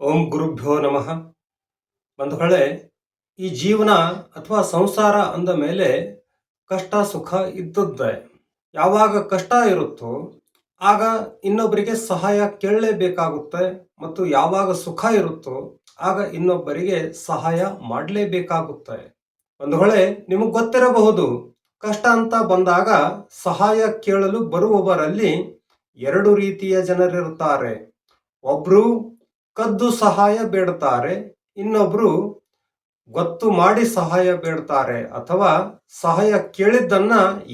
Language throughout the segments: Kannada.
ಓಂ ಗುರುಭ್ಯೋ ನಮಃ. ಬಂಧುಗಳೇ, ಈ ಜೀವನ ಅಥವಾ ಸಂಸಾರ ಅಂದ ಮೇಲೆ ಕಷ್ಟ, ಸುಖ ಇದ್ದದ್ದೇ. ಯಾವಾಗ ಕಷ್ಟ ಇರುತ್ತೋ, ಆಗ ಇನ್ನೊಬ್ಬರಿಗೆ ಸಹಾಯ ಕೇಳಲೇಬೇಕಾಗುತ್ತೆ ಮತ್ತು ಯಾವಾಗ ಸುಖ ಇರುತ್ತೋ, ಆಗ ಇನ್ನೊಬ್ಬರಿಗೆ ಸಹಾಯ ಮಾಡಲೇಬೇಕಾಗುತ್ತೆ. ಬಂಧುಗಳೇ, ನಿಮಗೆ ಗೊತ್ತಿರಬಹುದು, ಕಷ್ಟ ಅಂತ ಬಂದಾಗ ಸಹಾಯ ಕೇಳಲು ಬರುವವರಲ್ಲಿ ಎರಡು ರೀತಿಯ ಜನರಿರುತ್ತಾರೆ. ಒಬ್ರು ಕದ್ದು ಸಹಾಯ ಬೇಡ್ತಾರೆ, ಇನ್ನೊಬ್ರು ಗೊತ್ತು ಮಾಡಿ ಸಹಾಯ ಬೇಡ್ತಾರೆ ಅಥವಾ ಸಹಾಯ ಕೇಳಿದ್ದನ್ನ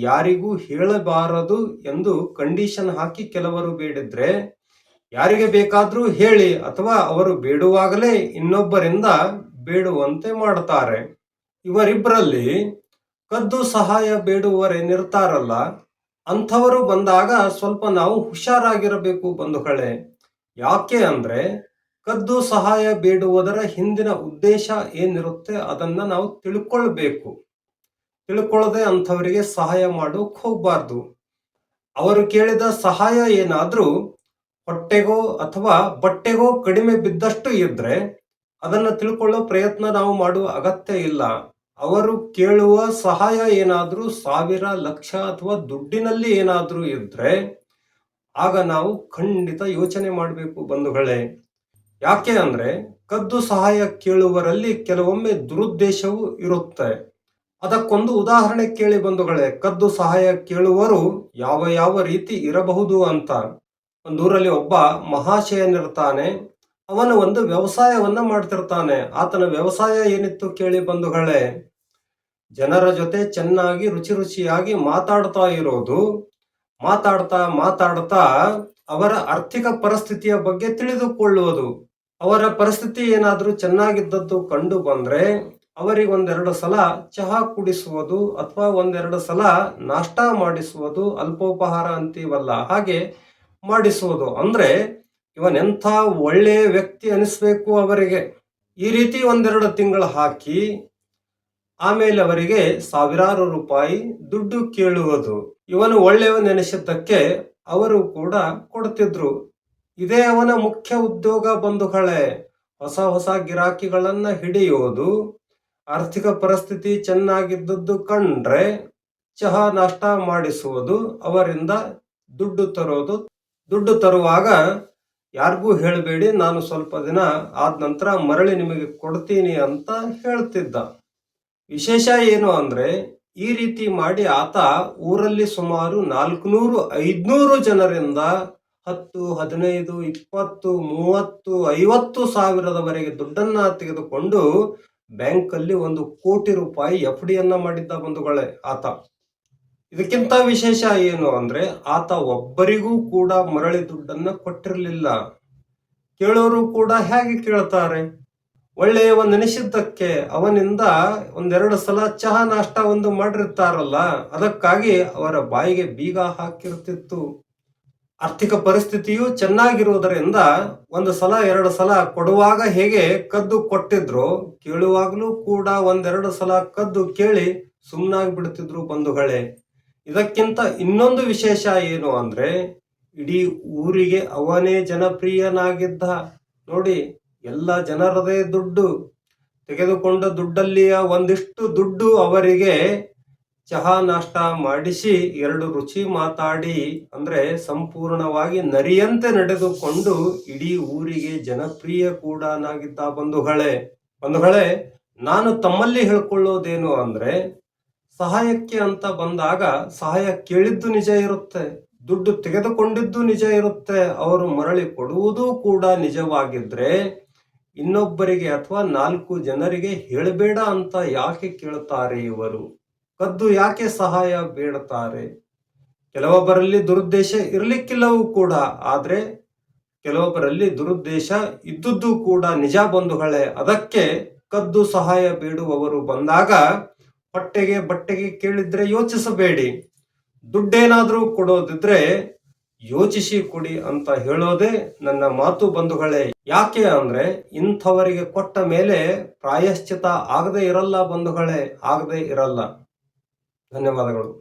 ಯಾರಿಗೂ ಹೇಳಬಾರದು ಎಂದು ಕಂಡೀಷನ್ ಹಾಕಿ ಕೆಲವರು ಬೇಡಿದ್ರೆ ಯಾರಿಗೆ ಬೇಕಾದ್ರೂ ಹೇಳಿ ಅಥವಾ ಅವರು ಬೇಡುವಾಗಲೇ ಇನ್ನೊಬ್ಬರಿಂದ ಬೇಡುವಂತೆ ಮಾಡುತ್ತಾರೆ ಇವರಿಬ್ಬರಲ್ಲಿ ಕದ್ದು ಸಹಾಯ ಬೇಡುವರೇನಿರ್ತಾರಲ್ಲ ಅಂಥವರು ಬಂದಾಗ ಸ್ವಲ್ಪ ನಾವು ಹುಷಾರಾಗಿರಬೇಕು ಬಂಧುಗಳೇ. ಯಾಕೆ ಅಂದ್ರೆ ಕದ್ದು ಸಹಾಯ ಬೇಡುವುದರ ಹಿಂದಿನ ಉದ್ದೇಶ ಏನಿರುತ್ತೆ ಅದನ್ನ ನಾವು ತಿಳ್ಕೊಳ್ಬೇಕು. ತಿಳ್ಕೊಳ್ಳದೆ ಅಂಥವರಿಗೆ ಸಹಾಯ ಮಾಡೋಕ್ ಹೋಗ್ಬಾರ್ದು. ಅವರು ಕೇಳಿದ ಸಹಾಯ ಏನಾದ್ರೂ ಹೊಟ್ಟೆಗೋ ಅಥವಾ ಬಟ್ಟೆಗೋ ಕಡಿಮೆ ಬಿದ್ದಷ್ಟು ಇದ್ರೆ ಅದನ್ನ ತಿಳ್ಕೊಳ್ಳೋ ಪ್ರಯತ್ನ ನಾವು ಮಾಡುವ ಅಗತ್ಯ ಇಲ್ಲ. ಅವರು ಕೇಳುವ ಸಹಾಯ ಏನಾದ್ರೂ ಸಾವಿರ, ಲಕ್ಷ ಅಥವಾ ದುಡ್ಡಿನಲ್ಲಿ ಏನಾದ್ರೂ ಇದ್ರೆ ಆಗ ನಾವು ಖಂಡಿತ ಯೋಚನೆ ಮಾಡಬೇಕು ಬಂಧುಗಳೇ. ಯಾಕೆ ಅಂದರೆ ಕದ್ದು ಸಹಾಯ ಕೇಳುವರಲ್ಲಿ ಕೆಲವೊಮ್ಮೆ ದುರುದ್ದೇಶವೂ ಇರುತ್ತೆ. ಅದಕ್ಕೊಂದು ಉದಾಹರಣೆ ಕೇಳಿ ಬಂಧುಗಳೇ, ಕದ್ದು ಸಹಾಯ ಕೇಳುವರು ಯಾವ ಯಾವ ರೀತಿ ಇರಬಹುದು ಅಂತ. ಒಂದೂರಲ್ಲಿ ಒಬ್ಬ ಮಹಾಶಯನಿರ್ತಾನೆ, ಅವನು ಒಂದು ವ್ಯವಸಾಯವನ್ನ ಮಾಡ್ತಿರ್ತಾನೆ. ಆತನ ವ್ಯವಸಾಯ ಏನಿತ್ತು ಕೇಳಿ ಬಂಧುಗಳೇ, ಜನರ ಜೊತೆ ಚೆನ್ನಾಗಿ ರುಚಿ ರುಚಿಯಾಗಿ ಮಾತಾಡ್ತಾ ಇರೋದು. ಮಾತಾಡ್ತಾ ಮಾತಾಡ್ತಾ ಅವರ ಆರ್ಥಿಕ ಪರಿಸ್ಥಿತಿಯ ಬಗ್ಗೆ ತಿಳಿದುಕೊಳ್ಳುವುದು. ಅವರ ಪರಿಸ್ಥಿತಿ ಏನಾದರೂ ಚೆನ್ನಾಗಿದ್ದದ್ದು ಕಂಡು ಬಂದ್ರೆ ಅವರಿಗೆ ಒಂದೆರಡು ಸಲ ಚಹಾ ಕುಡಿಸುವುದು ಅಥವಾ ಒಂದೆರಡು ಸಲ ನಾಷ್ಟ ಮಾಡಿಸುವುದು ಅಲ್ಪೋಪಹಾರ ಅಂತೀವಲ್ಲ, ಹಾಗೆ ಮಾಡಿಸುವುದು. ಅಂದ್ರೆ ಇವನೆಂಥ ಒಳ್ಳೆಯ ವ್ಯಕ್ತಿ ಅನಿಸ್ಬೇಕು ಅವರಿಗೆ. ಈ ರೀತಿ ಒಂದೆರಡು ತಿಂಗಳು ಹಾಕಿ ಆಮೇಲೆ ಅವರಿಗೆ ಸಾವಿರಾರು ರೂಪಾಯಿ ದುಡ್ಡು ಕೇಳುವುದು. ಇವನು ಒಳ್ಳೆಯವನೆನಿಸಿದ್ದಕ್ಕೆ ಅವರು ಕೂಡ ಕೊಡ್ತಿದ್ರು. ಇದೇ ಅವನ ಮುಖ್ಯ ಉದ್ಯೋಗ ಬಂಧುಗಳೇ ಹೊಸ ಹೊಸ ಗಿರಾಕಿಗಳನ್ನ ಹಿಡಿಯೋದು, ಆರ್ಥಿಕ ಪರಿಸ್ಥಿತಿ ಚೆನ್ನಾಗಿದ್ದದ್ದು ಕಂಡ್ರೆ ಚಹಾ ನಾಷ್ಟ ಮಾಡಿಸುವುದು, ಅವರಿಂದ ದುಡ್ಡು ತರೋದು. ದುಡ್ಡು ತರುವಾಗ ಯಾರಿಗೂ ಹೇಳಬೇಡಿ, ನಾನು ಸ್ವಲ್ಪ ದಿನ ಆದ ನಂತರ ಮರಳಿ ನಿಮಗೆ ಕೊಡ್ತೀನಿ ಅಂತ ಹೇಳ್ತಿದ್ದ. ವಿಶೇಷ ಏನು ಅಂದ್ರೆ, ಈ ರೀತಿ ಮಾಡಿ ಆತ ಊರಲ್ಲಿ ಸುಮಾರು ನಾಲ್ಕುನೂರು ಐದ್ನೂರು ಜನರಿಂದ ಹತ್ತು, ಹದಿನೈದು, ಇಪ್ಪತ್ತು, ಮೂವತ್ತು, ಐವತ್ತು ಸಾವಿರದವರೆಗೆ ದುಡ್ಡನ್ನ ತೆಗೆದುಕೊಂಡು ಬ್ಯಾಂಕಲ್ಲಿ ಒಂದು ಕೋಟಿ ರೂಪಾಯಿ ಎಫ್ ಡಿಯನ್ನ ಮಾಡಿದ್ದ ಬಂಧುಗಳೇ ಆತ. ಇದಕ್ಕಿಂತ ವಿಶೇಷ ಏನು ಅಂದ್ರೆ ಆತ ಒಬ್ಬರಿಗೂ ಕೂಡ ಮರಳಿ ದುಡ್ಡನ್ನ ಕೊಟ್ಟಿರಲಿಲ್ಲ. ಕೇಳೋರು ಕೂಡ ಹೇಗೆ ಕೇಳ್ತಾರೆ? ಒಳ್ಳೆಯವ ನೆನೆಸಿದ್ದಕ್ಕೆ ಅವನಿಂದ ಒಂದೆರಡು ಸಲ ಚಹಾ ನಾಷ್ಟ ಒಂದು ಮಾಡಿರ್ತಾರಲ್ಲ, ಅದಕ್ಕಾಗಿ ಅವರ ಬಾಯಿಗೆ ಬೀಗ ಹಾಕಿರ್ತಿತ್ತು. ಆರ್ಥಿಕ ಪರಿಸ್ಥಿತಿಯು ಚೆನ್ನಾಗಿರುವುದರಿಂದ ಒಂದು ಸಲ, ಎರಡು ಸಲ ಕೊಡುವಾಗ ಹೇಗೆ ಕದ್ದು ಕೊಟ್ಟಿದ್ರು, ಕೇಳುವಾಗಲೂ ಕೂಡ ಒಂದೆರಡು ಸಲ ಕದ್ದು ಕೇಳಿ ಸುಮ್ಮನಾಗಿ ಬಿಡುತ್ತಿದ್ರು ಬಂಧುಗಳೇ. ಇದಕ್ಕಿಂತ ಇನ್ನೊಂದು ವಿಶೇಷ ಏನು ಅಂದ್ರೆ, ಇಡೀ ಊರಿಗೆ ಅವನೇ ಜನಪ್ರಿಯನಾಗಿದ್ದ, ನೋಡಿ, ಎಲ್ಲ ಜನರದೇ ದುಡ್ಡು. ತೆಗೆದುಕೊಂಡ ದುಡ್ಡಲ್ಲಿಯ ಒಂದಿಷ್ಟು ದುಡ್ಡು ಅವರಿಗೆ ಚಹಾ ನಾಷ್ಟ ಮಾಡಿಸಿ ಎರಡು ರುಚಿ ಮಾತಾಡಿ ಅಂದ್ರೆ ಸಂಪೂರ್ಣವಾಗಿ ನರಿಯಂತೆ ನಡೆದುಕೊಂಡು ಇಡೀ ಊರಿಗೆ ಜನಪ್ರಿಯ ಕೂಡ ನಾಗಿದ್ದ ಬಂಧುಗಳೇ ಬಂಧುಗಳೇ, ನಾನು ತಮ್ಮಲ್ಲಿ ಹೇಳ್ಕೊಳ್ಳೋದೇನು ಅಂದ್ರೆ ಸಹಾಯಕ್ಕೆ ಅಂತ ಬಂದಾಗ ಸಹಾಯ ಕೇಳಿದ್ದು ನಿಜ ಇರುತ್ತೆ, ದುಡ್ಡು ತೆಗೆದುಕೊಂಡಿದ್ದು ನಿಜ ಇರುತ್ತೆ, ಅವರು ಮರಳಿ ಕೊಡುವುದೂ ಕೂಡ ನಿಜವಾಗಿದ್ರೆ ಇನ್ನೊಬ್ಬರಿಗೆ ಅಥವಾ ನಾಲ್ಕು ಜನರಿಗೆ ಹೇಳಬೇಡ ಅಂತ ಯಾಕೆ ಕೇಳ್ತಾರೆ ಇವರು? ಕದ್ದು ಯಾಕೆ ಸಹಾಯ ಬೇಡುತ್ತಾರೆ ಕೆಲವೊಬ್ಬರಲ್ಲಿ ದುರುದ್ದೇಶ ಇರಲಿಕ್ಕಿಲ್ಲವೂ ಕೂಡ, ಆದರೆ ಕೆಲವೊಬ್ಬರಲ್ಲಿ ದುರುದ್ದೇಶ ಇದ್ದುದ್ದು ಕೂಡ ನಿಜ ಬಂಧುಗಳೇ. ಅದಕ್ಕೆ ಕದ್ದು ಸಹಾಯ ಬೇಡುವವರು ಬಂದಾಗ ಹೊಟ್ಟೆಗೆ ಬಟ್ಟೆಗೆ ಕೇಳಿದ್ರೆ ಯೋಚಿಸಬೇಡಿ. ದುಡ್ಡೇನಾದರೂ ಕೊಡೋದಿದ್ರೆ ಯೋಚಿಸಿ ಕೊಡಿ ಅಂತ ಹೇಳೋದೇ ನನ್ನ ಮಾತು ಬಂಧುಗಳೇ. ಯಾಕೆ ಅಂದ್ರೆ ಇಂಥವರಿಗೆ ಕೊಟ್ಟ ಮೇಲೆ ಪ್ರಾಯಶ್ಚಿತ ಆಗದೆ ಇರಲ್ಲ ಬಂಧುಗಳೇ, ಆಗದೆ ಇರಲ್ಲ. ധന്യവാദങ്ങളും.